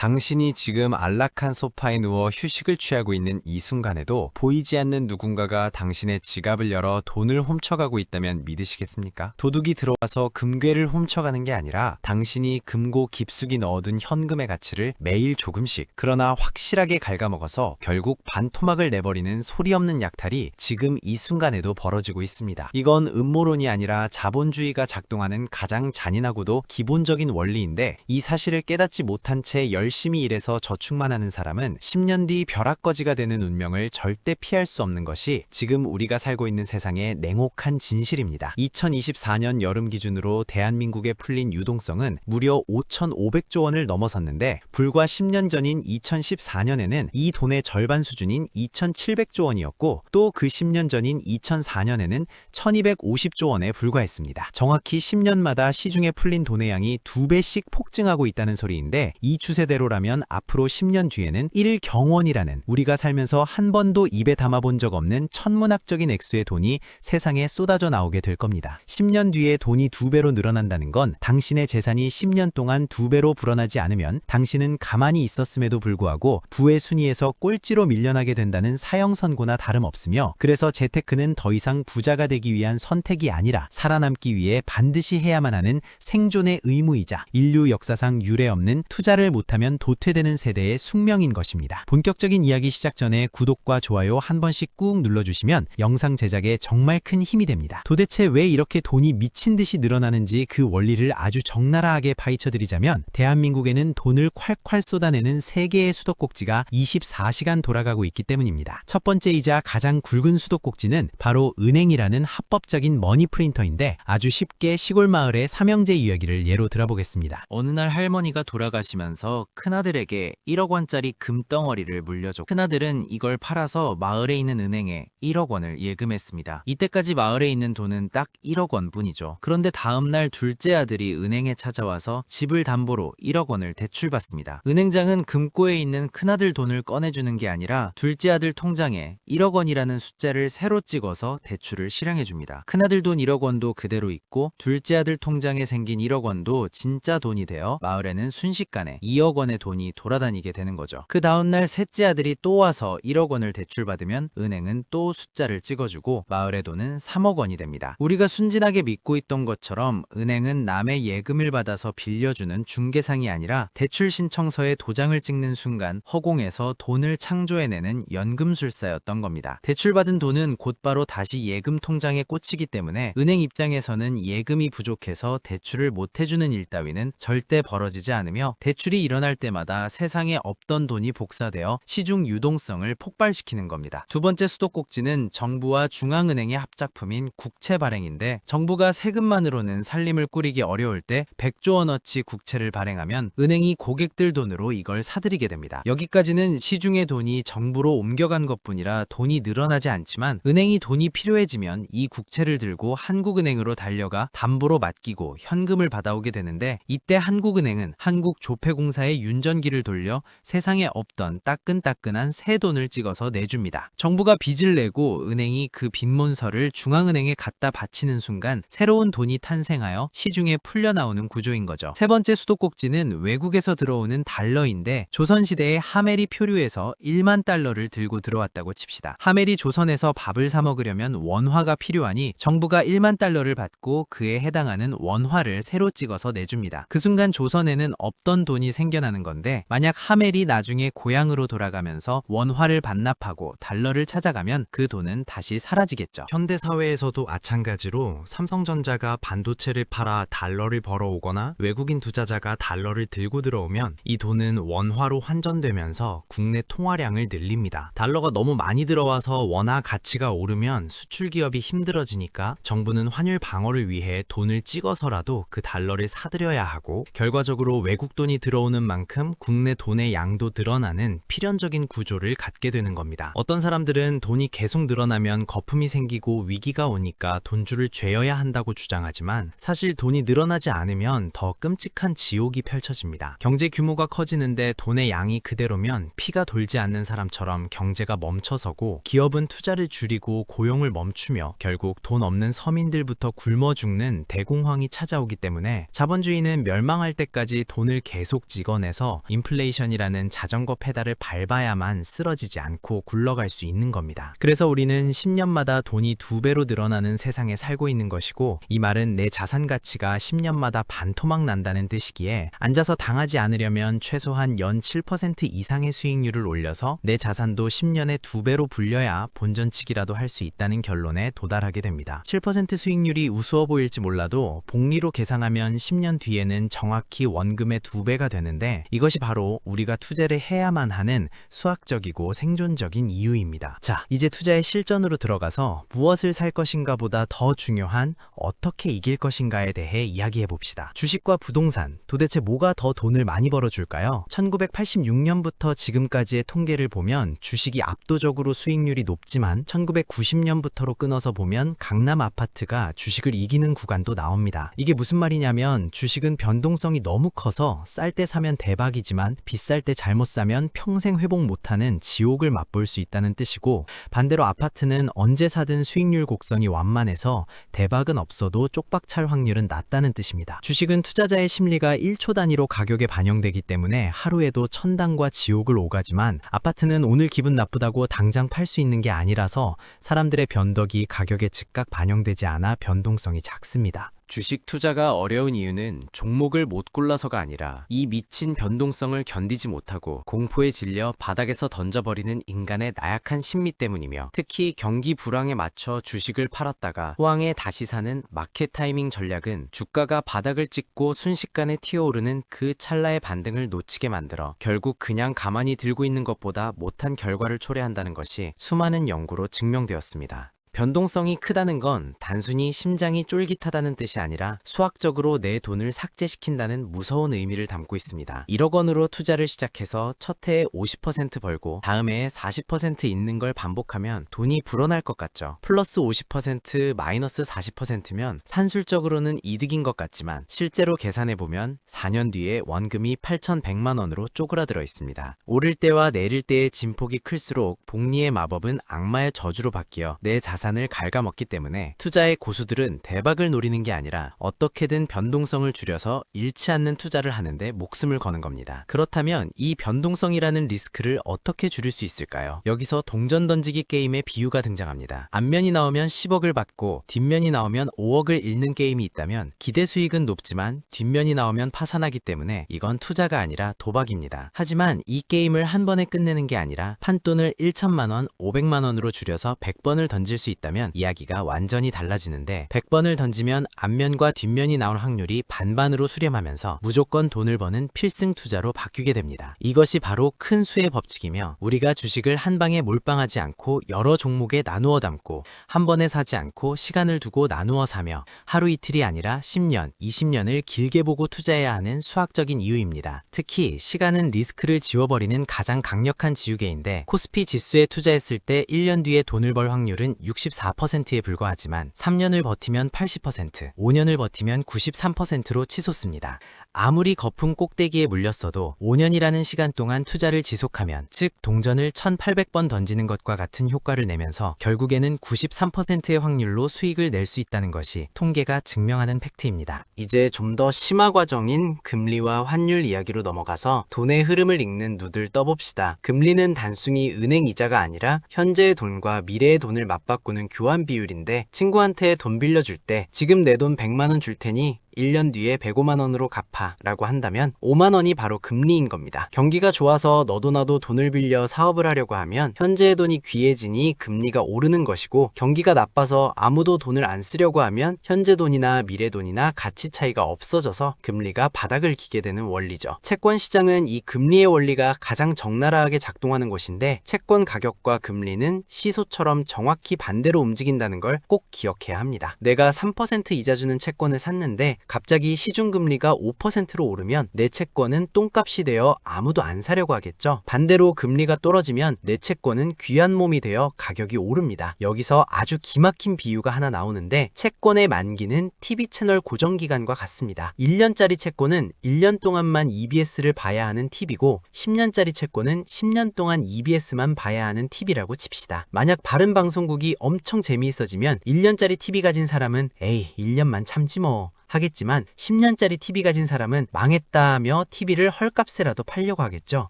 당신이 지금 안락한 소파에 누워 휴식을 취하고 있는 이 순간에도 보이지 않는 누군가가 당신의 지갑을 열어 돈을 훔쳐가고 있다면 믿으시겠습니까? 도둑이 들어와서 금괴를 훔쳐가는 게 아니라 당신이 금고 깊숙이 넣어둔 현금의 가치를 매일 조금씩 그러나 확실하게 갉아먹어서 결국 반토막을 내버리는 소리 없는 약탈이 지금 이 순간에도 벌어지고 있습니다. 이건 음모론이 아니라 자본주의가 작동하는 가장 잔인하고도 기본적인 원리인데 이 사실을 깨닫지 못한 채열 심히 일해서 저축만 하는 사람은 10년 뒤 벼락거지가 되는 운명을 절대 피할 수 없는 것이 지금 우리가 살고 있는 세상의 냉혹한 진실입니다. 2024년 여름 기준으로 대한민국에 풀린 유동성은 무려 5,500조 원을 넘어섰는데 불과 10년 전인 2014년에는 이 돈의 절반 수준인 2,700조 원이었고 또 그 10년 전인 2004년에는 1,250조 원에 불과했습니다. 정확히 10년마다 시중에 풀린 돈의 양이 두 배씩 폭증하고 있다는 소리인데 이 추세대로 라면 앞으로 10년 뒤에는 1경원이라는 우리가 살면서 한 번도 입에 담아본 적 없는 천문학적인 액수의 돈이 세상에 쏟아져 나오게 될 겁니다. 10년 뒤에 돈이 두 배로 늘어난다는 건 당신의 재산이 10년 동안 두 배로 불어나지 않으면 당신은 가만히 있었음에도 불구하고 부의 순위에서 꼴찌로 밀려나게 된다는 사형 선고나 다름없으며 그래서 재테크는 더 이상 부자가 되기 위한 선택이 아니라 살아남기 위해 반드시 해야만 하는 생존의 의무이자 인류 역사상 유례 없는 투자를 못하면 도태되는 세대의 숙명인 것입니다. 본격적인 이야기 시작 전에 구독과 좋아요 한 번씩 꾹 눌러주시면 영상 제작에 정말 큰 힘이 됩니다. 도대체 왜 이렇게 돈이 미친 듯이 늘어나는지 그 원리를 아주 적나라하게 파헤쳐드리자면 대한민국에는 돈을 콸콸 쏟아내는 세계의 수도꼭지가 24시간 돌아가고 있기 때문입니다. 첫 번째이자 가장 굵은 수도꼭지는 바로 은행이라는 합법적인 머니 프린터인데 아주 쉽게 시골 마을의 삼형제 이야기를 예로 들어보겠습니다. 어느 날 할머니가 돌아가시면서 큰아들에게 1억 원짜리 금덩어리를 물려줬고 큰아들은 이걸 팔아서 마을에 있는 은행에 1억 원을 예금했습니다. 이때까지 마을에 있는 돈은 딱 1억 원뿐이죠. 그런데 다음날 둘째 아들이 은행에 찾아와서 집을 담보로 1억 원을 대출받습니다. 은행장은 금고에 있는 큰아들 돈을 꺼내주는 게 아니라 둘째 아들 통장에 1억 원이라는 숫자를 새로 찍어서 대출을 실행해줍니다. 큰아들 돈 1억 원도 그대로 있고 둘째 아들 통장에 생긴 1억 원도 진짜 돈이 되어 마을에는 순식간에 2억 원의 돈이 돌아다니게 되는 거죠. 그 다음날 셋째 아들이 또 와서 1억 원을 대출받으면 은행은 또 숫자를 찍어주고 마을의 돈은 3억 원이 됩니다. 우리가 순진하게 믿고 있던 것처럼 은행은 남의 예금을 받아서 빌려주는 중개상이 아니라 대출 신청서에 도장을 찍는 순간 허공에서 돈을 창조해내는 연금술사였던 겁니다. 대출받은 돈은 곧바로 다시 예금 통장에 꽂히기 때문에 은행 입장에서는 예금이 부족해서 대출을 못 해주는 일 따위는 절대 벌어지지 않으며 대출이 일어날 때마다 세상에 없던 돈이 복사되어 시중 유동성을 폭발시키는 겁니다. 두 번째 수도꼭지는 정부와 중앙은행의 합작품인 국채 발행인데 정부가 세금만으로는 살림을 꾸리기 어려울 때 100조 원어치 국채를 발행하면 은행이 고객들 돈으로 이걸 사들이게 됩니다. 여기까지는 시중의 돈이 정부로 옮겨간 것뿐이라 돈이 늘어나지 않지만 은행이 돈이 필요해지면 이 국채를 들고 한국은행으로 달려가 담보로 맡기고 현금을 받아오게 되는데 이때 한국은행은 한국조폐공사의 윤전기를 돌려 세상에 없던 따끈따끈한 새 돈을 찍어서 내줍니다. 정부가 빚을 내고 은행이 그 빚몬서를 중앙은행에 갖다 바치는 순간 새로운 돈이 탄생하여 시중에 풀려나오는 구조인 거죠. 세 번째 수도꼭지는 외국에서 들어오는 달러인데 조선시대에 하멜이 표류해서 1만 달러를 들고 들어왔다고 칩시다. 하멜이 조선에서 밥을 사 먹으려면 원화가 필요하니 정부가 1만 달러를 받고 그에 해당하는 원화를 새로 찍어서 내줍니다. 그 순간 조선에는 없던 돈이 생겨나는 건데 만약 하멜이 나중에 고향으로 돌아가면서 원화를 반납하고 달러를 찾아가면 그 돈은 다시 사라지겠죠. 현대 사회에서도 마찬가지로 삼성전자가 반도체를 팔아 달러를 벌어오거나 외국인 투자자가 달러를 들고 들어오면 이 돈은 원화로 환전되면서 국내 통화량을 늘립니다. 달러가 너무 많이 들어와서 원화 가치가 오르면 수출 기업이 힘들어지니까 정부는 환율 방어를 위해 돈을 찍어서라도 그 달러를 사들여야 하고 결과적으로 외국 돈이 들어오는 만큼 국내 돈의 양도 늘어나는 필연적인 구조를 갖게 되는 겁니다. 어떤 사람들은 돈이 계속 늘어나면 거품이 생기고 위기가 오니까 돈줄을 죄어야 한다고 주장하지만 사실 돈이 늘어나지 않으면 더 끔찍한 지옥이 펼쳐집니다. 경제 규모가 커지는데 돈의 양이 그대로면 피가 돌지 않는 사람처럼 경제가 멈춰서고 기업은 투자를 줄이고 고용을 멈추며 결국 돈 없는 서민들부터 굶어 죽는 대공황이 찾아오기 때문에 자본주의는 멸망할 때까지 돈을 계속 찍어내 안에서 인플레이션이라는 자전거 페달을 밟아야만 쓰러지지 않고 굴러갈 수 있는 겁니다. 그래서 우리는 10년마다 돈이 두 배로 늘어나는 세상에 살고 있는 것이고 이 말은 내 자산 가치가 10년마다 반토막 난다는 뜻이기에 앉아서 당하지 않으려면 최소한 연 7% 이상의 수익률을 올려서 내 자산도 10년에 두 배로 불려야 본전치기라도 할 수 있다는 결론에 도달하게 됩니다. 7% 수익률이 우스워 보일지 몰라도 복리로 계산하면 10년 뒤에는 정확히 원금의 두 배가 되는데 이것이 바로 우리가 투자를 해야만 하는 수학적이고 생존적인 이유입니다. 자, 이제 투자의 실전으로 들어가서 무엇을 살 것인가 보다 더 중요한 어떻게 이길 것인가에 대해 이야기해 봅시다. 주식과 부동산, 도대체 뭐가 더 돈을 많이 벌어줄까요? 1986년부터 지금까지의 통계를 보면 주식이 압도적으로 수익률이 높지만 1990년부터로 끊어서 보면 강남 아파트가 주식을 이기는 구간도 나옵니다. 이게 무슨 말이냐면 주식은 변동성이 너무 커서 쌀 때 사면 대박이지만 비쌀 때 잘못 사면 평생 회복 못하는 지옥을 맛볼 수 있다는 뜻이고 반대로 아파트는 언제 사든 수익률 곡선이 완만해서 대박은 없어도 쪽박찰 확률은 낮다는 뜻입니다. 주식은 투자자의 심리가 1초 단위로 가격에 반영되기 때문에 하루에도 천당과 지옥을 오가지만 아파트는 오늘 기분 나쁘다고 당장 팔 수 있는 게 아니라서 사람들의 변덕이 가격에 즉각 반영되지 않아 변동성이 작습니다. 주식 투자가 어려운 이유는 종목을 못 골라서가 아니라 이 미친 변동성을 견디지 못하고 공포에 질려 바닥에서 던져버리는 인간의 나약한 심리 때문이며 특히 경기 불황에 맞춰 주식을 팔았다가 호황에 다시 사는 마켓 타이밍 전략은 주가가 바닥을 찍고 순식간에 튀어오르는 그 찰나의 반등을 놓치게 만들어 결국 그냥 가만히 들고 있는 것보다 못한 결과를 초래한다는 것이 수많은 연구로 증명되었습니다. 변동성이 크다는 건 단순히 심장이 쫄깃하다는 뜻이 아니라 수학적으로 내 돈을 삭제시킨다는 무서운 의미를 담고 있습니다. 1억 원으로 투자를 시작해서 첫 해에 50% 벌고 다음 해에 40% 있는 걸 반복하면 돈이 불어날 것 같죠. 플러스 50% 마이너스 40%면 산술적으로는 이득인 것 같지만 실제로 계산해 보면 4년 뒤에 원금이 8,100만 원으로 쪼그라들어 있습니다. 오를 때와 내릴 때의 진폭이 클수록 복리의 마법은 악마의 저주로 바뀌어 내 자산 을 갉아먹기 때문에 투자의 고수들은 대박을 노리는 게 아니라 어떻게든 변동성을 줄여서 잃지 않는 투자를 하는데 목숨을 거는 겁니다. 그렇다면 이 변동성이라는 리스크를 어떻게 줄일 수 있을까요? 여기서 동전 던지기 게임의 비유가 등장합니다. 앞면이 나오면 10억을 받고 뒷면이 나오면 5억을 잃는 게임이 있다면 기대 수익은 높지만 뒷면이 나오면 파산하기 때문에 이건 투자가 아니라 도박입니다. 하지만 이 게임을 한 번에 끝내는 게 아니라 판돈을 1천만 원, 500만 원으로 줄여서 100번을 던질 수 있다면 이야기가 완전히 달라지는데 100번을 던지면 앞면과 뒷면이 나올 확률이 반반으로 수렴하면서 무조건 돈을 버는 필승 투자로 바뀌게 됩니다. 이것이 바로 큰 수의 법칙이며 우리가 주식을 한 방에 몰빵하지 않고 여러 종목에 나누어 담고 한 번에 사지 않고 시간을 두고 나누어 사며 하루 이틀이 아니라 10년, 20년을 길게 보고 투자해야 하는 수학적인 이유입니다. 특히 시간은 리스크를 지워버리는 가장 강력한 지우개인데 코스피 지수에 투자했을 때 1년 뒤에 돈을 벌 확률은 64%에 불과하지만 3년을 버티면 80%, 5년을 버티면 93%로 치솟습니다. 아무리 거품 꼭대기에 물렸어도 5년이라는 시간 동안 투자를 지속하면 즉 동전을 1800번 던지는 것과 같은 효과를 내면서 결국에는 93%의 확률로 수익을 낼 수 있다는 것이 통계가 증명하는 팩트입니다. 이제 좀 더 심화 과정인 금리와 환율 이야기로 넘어가서 돈의 흐름을 읽는 누들 떠봅시다. 금리는 단순히 은행 이자가 아니라 현재의 돈과 미래의 돈을 맞바꾸는 교환 비율인데 친구한테 돈 빌려줄 때 지금 내 돈 100만 원 줄 테니 1년 뒤에 105만 원으로 갚아 라고 한다면 5만 원이 바로 금리인 겁니다. 경기가 좋아서 너도 나도 돈을 빌려 사업을 하려고 하면 현재의 돈이 귀해지니 금리가 오르는 것이고 경기가 나빠서 아무도 돈을 안 쓰려고 하면 현재 돈이나 미래 돈이나 가치 차이가 없어져서 금리가 바닥을 기게 되는 원리죠. 채권 시장은 이 금리의 원리가 가장 적나라하게 작동하는 곳인데 채권 가격과 금리는 시소처럼 정확히 반대로 움직인다는 걸 꼭 기억해야 합니다. 내가 3% 이자 주는 채권을 샀는데 갑자기 시중금리가 5%로 오르면 내 채권은 똥값이 되어 아무도 안 사려고 하겠죠. 반대로 금리가 떨어지면 내 채권은 귀한 몸이 되어 가격이 오릅니다. 여기서 아주 기막힌 비유가 하나 나오는데 채권의 만기는 TV 채널 고정 기간과 같습니다. 1년짜리 채권은 1년 동안만 EBS를 봐야 하는 TV고 10년짜리 채권은 10년 동안 EBS만 봐야 하는 TV라고 칩시다. 만약 바른 방송국이 엄청 재미있어지면 1년짜리 TV 가진 사람은 에이 1년만 참지 뭐 하겠지만 10년짜리 TV 가진 사람은 망했다 하며 TV를 헐값에라도 팔려고 하겠죠.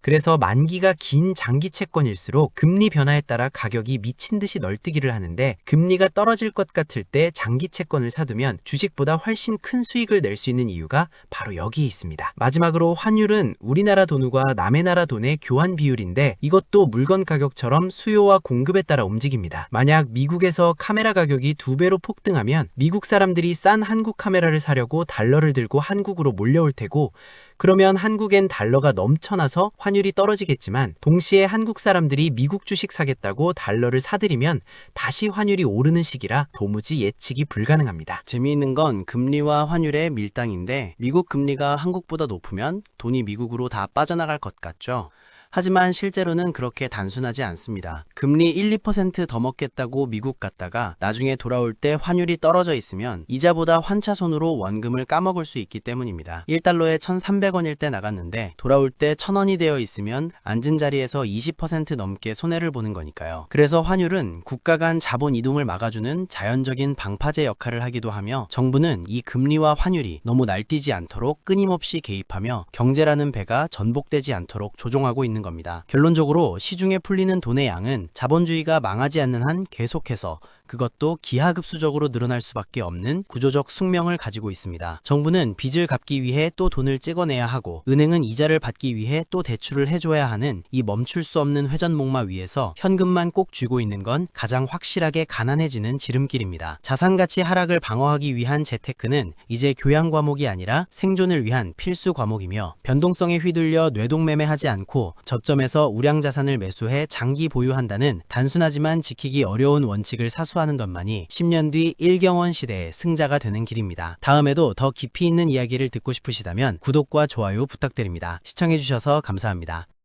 그래서 만기가 긴 장기 채권일수록 금리 변화에 따라 가격이 미친 듯이 널뛰기를 하는데 금리가 떨어질 것 같을 때 장기 채권을 사두면 주식보다 훨씬 큰 수익을 낼 수 있는 이유가 바로 여기에 있습니다. 마지막으로 환율은 우리나라 돈과 남의 나라 돈의 교환 비율인데 이것도 물건 가격처럼 수요와 공급에 따라 움직입니다. 만약 미국에서 카메라 가격이 두 배로 폭등하면 미국 사람들이 싼 한국 카메라를 사려고 달러를 들고 한국으로 몰려올 테고 그러면 한국엔 달러가 넘쳐나서 환율이 떨어지겠지만 동시에 한국 사람들이 미국 주식 사겠다고 달러를 사들이면 다시 환율이 오르는 시기라 도무지 예측이 불가능합니다. 재미있는 건 금리와 환율의 밀당인데 미국 금리가 한국보다 높으면 돈이 미국으로 다 빠져나갈 것 같죠. 하지만 실제로는 그렇게 단순하지 않습니다. 금리 1, 2%더 먹겠다고 미국 갔다가 나중에 돌아올 때 환율이 떨어져 있으면 이자보다 환차손으로 원금을 까먹을 수 있기 때문입니다. 1달러에 1,300원일 때 나갔는데 돌아올 때 1,000원이 되어 있으면 앉은 자리에서 20% 넘게 손해를 보는 거니까요. 그래서 환율은 국가 간 자본 이동을 막아주는 자연적인 방파제 역할을 하기도 하며 정부는 이 금리와 환율이 너무 날뛰지 않도록 끊임없이 개입하며 경제라는 배가 전복되지 않도록 조종하고 있는 겁니다. 결론적으로 시중에 풀리는 돈의 양은 자본주의가 망하지 않는 한 계속해서 그것도 기하급수적으로 늘어날 수밖에 없는 구조적 숙명을 가지고 있습니다. 정부는 빚을 갚기 위해 또 돈을 찍어내야 하고 은행은 이자를 받기 위해 또 대출을 해줘야 하는 이 멈출 수 없는 회전목마 위에서 현금만 꼭 쥐고 있는 건 가장 확실하게 가난해지는 지름길입니다. 자산 가치 하락을 방어하기 위한 재테크는 이제 교양 과목이 아니라 생존을 위한 필수 과목이며 변동성에 휘둘려 뇌동매매하지 않고 저점에서 우량 자산을 매수해 장기 보유한다는 단순하지만 지키기 어려운 원칙을 사 수하는 것만이 10년 뒤 일경원 시대의 승자가 되는 길입니다. 다음에도 더 깊이 있는 이야기를 듣고 싶으시다면 구독과 좋아요 부탁드립니다. 시청해주셔서 감사합니다.